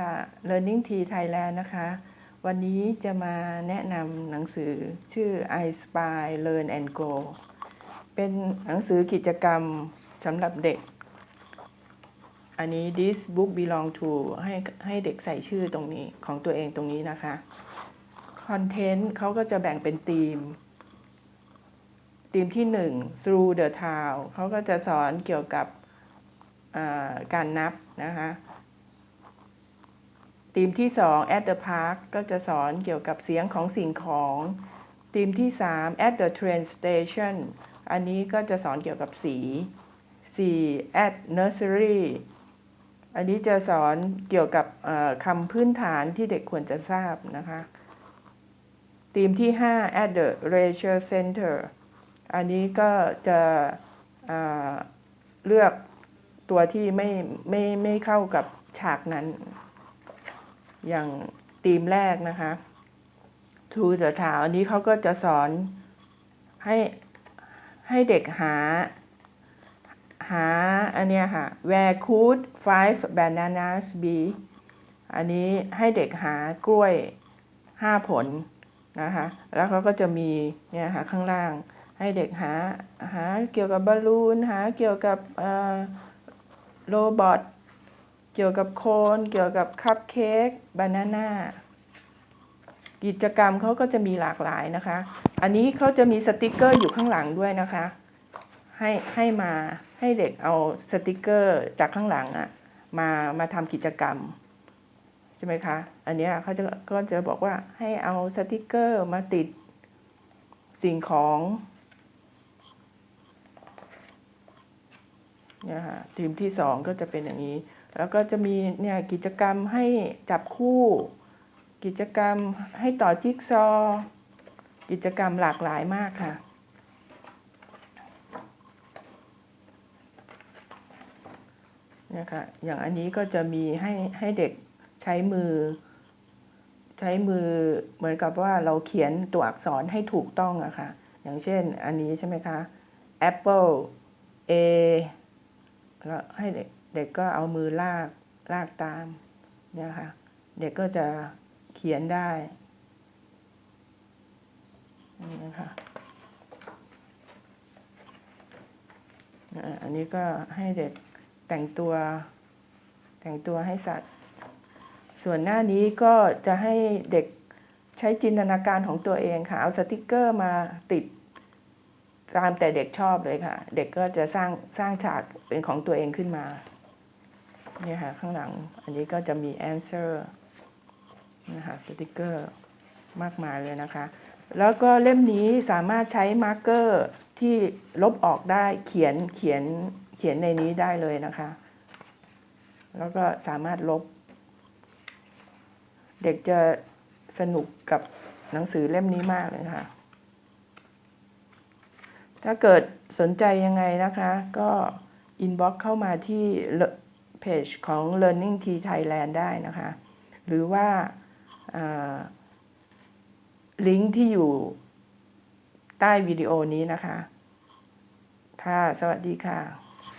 ค่ะ Learning T Thailand นะคะ วันนี้จะมาแนะนำหนังสือชื่อ I Spy Learn and Go เป็นหนังสือกิจกรรมสำหรับเด็ก อันนี้ this book belong to ให้ให้เด็กใส่ชื่อตรงนี้ของตัวเองตรงนี้นะคะ คอนเทนต์เขาก็จะแบ่งเป็นธีม ธีมที่ 1 through the town เขาก็จะสอนเกี่ยวกับการนับนะคะ ธีมที่ 2 at the park ก็จะสอนเกี่ยวกับเสียงของสิ่งของธีมที่ 3 at the train station อันนี้ก็จะสอนเกี่ยวกับสี 4 at nursery อันนี้จะสอนเกี่ยวกับคำพื้นฐานที่เด็กควรจะทราบนะคะธีมที่ 5 at the leisure center อันนี้ก็จะเเลือกตัวที่ไม่ไม่ไม่เข้ากับฉากนั้น อย่างธีมแรกนะคะ To the Town อันนี้เขาก็จะสอนให้ให้เด็กหาหาอันเนี้ยค่ะ Where could five bananas be อันนี้ให้เด็กหากล้วยห้าผลนะคะ แล้วเขาก็จะมีเนี่ยค่ะข้างล่าง ให้เด็กหาหาเกี่ยวกับบอลลูนหาเกี่ยวกับโรบอท เกี่ยวกับโคน เกี่ยวกับคัพเค้กบานาน่ากิจกรรมเขาก็จะมีหลากหลายนะคะ อันนี้เขาจะมีสติกเกอร์อยู่ข้างหลังด้วยนะคะ ให้ให้มาให้เด็กเอาสติกเกอร์จากข้างหลังอะมามาทำกิจกรรมใช่ไหมคะ อันนี้เขาจะก็จะบอกว่าให้เอาสติกเกอร์มาติดสิ่งของเนี่ยค่ะทีมที่สองก็จะเป็นอย่างนี้ แล้วก็จะมีเนี่ยกิจกรรมให้จับคู่ กิจกรรมให้ต่อจิ๊กซอว์กิจกรรมหลากหลายมากค่ะ เนี่ยค่ะ อย่างอันนี้ก็จะมีให้ให้เด็กใช้มือ ใช้มือเหมือนกับว่าเราเขียนตัวอักษรให้ถูกต้องอะค่ะ อย่างเช่นอันนี้ใช่ไหมคะ Apple A แล้วให้เด็กเด็กก็เอามือลากลากตามเนี่ยค่ะ เด็กก็จะเขียนได้นี่นะคะอ่าอันนี้ก็ให้เด็กแต่งตัวแต่งตัวให้สัตว์ ส่วนหน้านี้ก็จะให้เด็กใช้จินตนาการของตัวเองค่ะ เอาสติกเกอร์มาติด ตามแต่เด็กชอบเลยค่ะ เด็กก็จะสร้างสร้างฉากเป็นของตัวเองขึ้นมาเนี่ยค่ะข้างหลังอันนี้ก็จะมี answer นะคะสติกเกอร์มากมายเลยนะคะ แล้วก็เล่มนี้สามารถใช้มาร์กเกอร์ที่ลบออกได้เขียนเขียนเขียนในนี้ได้เลยนะคะ แล้วก็สามารถลบ เด็กจะสนุกกับหนังสือเล่มนี้มากเลยค่ะ ถ้าเกิดสนใจยังไงนะคะ ก็อินบ็อกเข้ามาที่เพจของ Learning T Thailand ได้นะคะ หรือว่าลิงก์ที่อยู่ใต้วิดีโอนี้นะคะ ค่ะ สวัสดีค่ะ